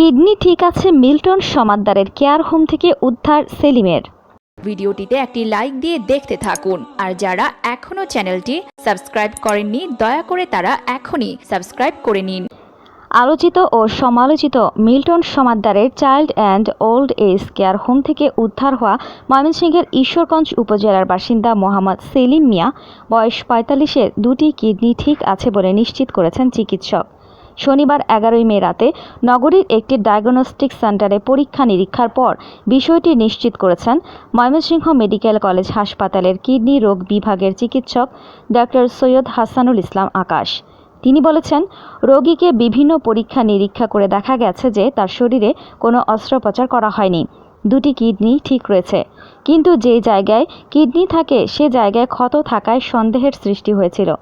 Kidney ঠিক আছে Milton সমাদ্দারের care home থেকে উদ্ধার সেলিমের। ভিডিওটিতে একটি লাইক দিয়ে দেখতে থাকুন। আর যারা এখনও চ্যানেলটি সাবস্ক্রাইব করেননি দয়া করে তারা এখনই সাবস্ক্রাইব করে নিন। আলোচিত ও সমালোচিত Milton সমাদ্দারের child and old age care home থেকে উদ্ধার হওয়া ময়মনসিংহের ঈশ্বরগঞ্জ উপজেলার বাসিন্দা মোহাম্মদ সেলিম মিয়া বয়স পঁয়তাল্লিশের দুটি কিডনি ঠিক আছে বলে নিশ্চিত করেছেন চিকিৎসক। শনিবার এগারোই মে রাতে নগরীর একটি ডায়াগনস্টিক সেন্টারে পরীক্ষা নিরীক্ষার পর বিষয়টি নিশ্চিত করেছেন ময়মনসিংহ মেডিকেল কলেজ হাসপাতালের কিডনি রোগ বিভাগের চিকিৎসক ডক্টর সৈয়দ হাসানুল ইসলাম আকাশ। তিনি বলেছেন, রোগীকে বিভিন্ন পরীক্ষা নিরীক্ষা করে দেখা গেছে যে তার শরীরে কোনো অস্ত্রোপচার করা হয়নি। দুটি কিডনি ঠিক রয়েছে। কিন্তু যে জায়গায় কিডনি থাকে, সে জায়গায় ক্ষত থাকায় সন্দেহের সৃষ্টি হয়েছিল।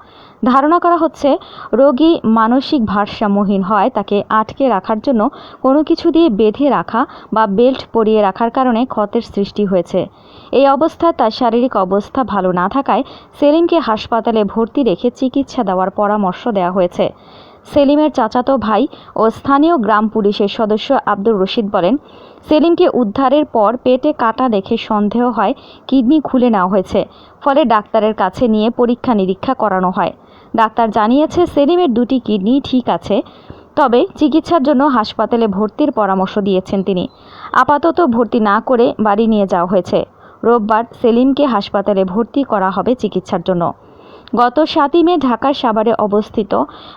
ধারণা করা হচ্ছে, রোগী মানসিক ভারসাম্যহীন হয়, তাকে আটকে রাখার জন্য কোনো কিছু দিয়ে বেঁধে রাখা বা বেল্ট পরিয়ে রাখার কারণে ক্ষতের সৃষ্টি হয়েছে। এই অবস্থায় তার শারীরিক অবস্থা ভালো না থাকায় সেলিমকে হাসপাতালে ভর্তি রেখে চিকিৎসা দেওয়ার পরামর্শ দেওয়া হয়েছে। সেলিমের চাচাতো ভাই ও স্থানীয় গ্রাম পুলিশের সদস্য আব্দুর রশিদ বলেন, সেলিমকে উদ্ধারের পর পেটে কাটা দেখে সন্দেহ হয় কিডনি খুলে নেওয়া হয়েছে, ফলে ডাক্তারের কাছে নিয়ে পরীক্ষা নিরীক্ষা করানো হয়। ডাক্তার জানিয়েছে, সেলিমের দুটি কিডনি ঠিক আছে, তবে চিকিৎসার জন্য হাসপাতালে ভর্তির পরামর্শ দিয়েছেন তিনি। আপাতত ভর্তি না করে বাড়ি নিয়ে যাওয়া হয়েছে। রোববার সেলিমকে হাসপাতালে ভর্তি করা হবে চিকিৎসার জন্য। গত সাতই মে ঢাকার সাভারে অবস্থিত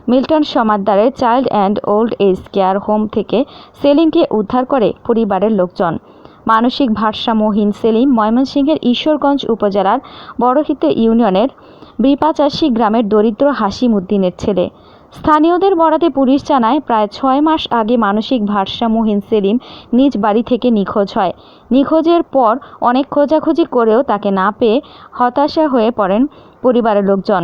Milton সমাদ্দারের child and old age care home থেকে সেলিমকে উদ্ধার করে পরিবারের লোকজন। মানসিক ভারসাম্যহীন সেলিম ময়মনসিংহের ঈশ্বরগঞ্জ উপজেলার বড়হিতে ইউনিয়নের বিপাচাশি গ্রামের দরিদ্র হাসিম উদ্দিনের ছেলে। স্থানীয়দের বরাতে পুলিশ জানায়, প্রায় ছয় মাস আগে মানসিক ভারসাম্যহীন সেলিম নিজ বাড়ি থেকে নিখোঁজ হয়। নিখোঁজের পর অনেক খোঁজাখুঁজি করেও তাকে না পেয়ে হতাশা হয়ে পড়েন পরিবারের লোকজন।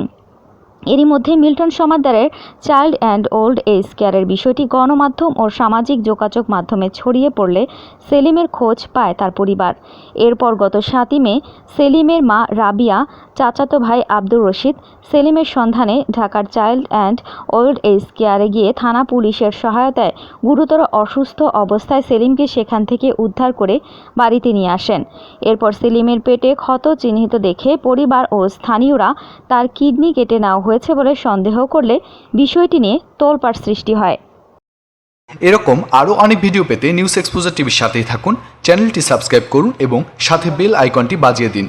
এরই মধ্যে মিল্টন সমাদ্দারের চাইল্ড অ্যান্ড ওল্ড এজ কেয়ারের বিষয়টি গণমাধ্যম ও সামাজিক যোগাযোগ মাধ্যমে ছড়িয়ে পড়লে সেলিমের খোঁজ পায় তার পরিবার। এরপর গত সাতই মে, সেলিমের মা রাবিয়া, চাচাতো ভাই আব্দুর রশিদ, সেলিমের সন্ধানে ঢাকার চাইল্ড অ্যান্ড ওল্ড এজ কেয়ারে গিয়ে থানা পুলিশের সহায়তায় গুরুতর অসুস্থ অবস্থায় সেলিমকে সেখান থেকে উদ্ধার করে বাড়িতে নিয়ে আসেন। এরপর সেলিমের পেটে ক্ষত চিহ্নিত দেখে পরিবার ও স্থানীয়রা তার কিডনি কেটে নেওয়া হয়েছে বলে সন্দেহ করলে বিষয়টি নিয়ে তোলপাড় সৃষ্টি হয়। এরকম আরও অনেক ভিডিও পেতে নিউজ এক্সপোজার টিভির সাথেই থাকুন, চ্যানেলটি সাবস্ক্রাইব করুন এবং সাথে বেল আইকনটি বাজিয়ে দিন।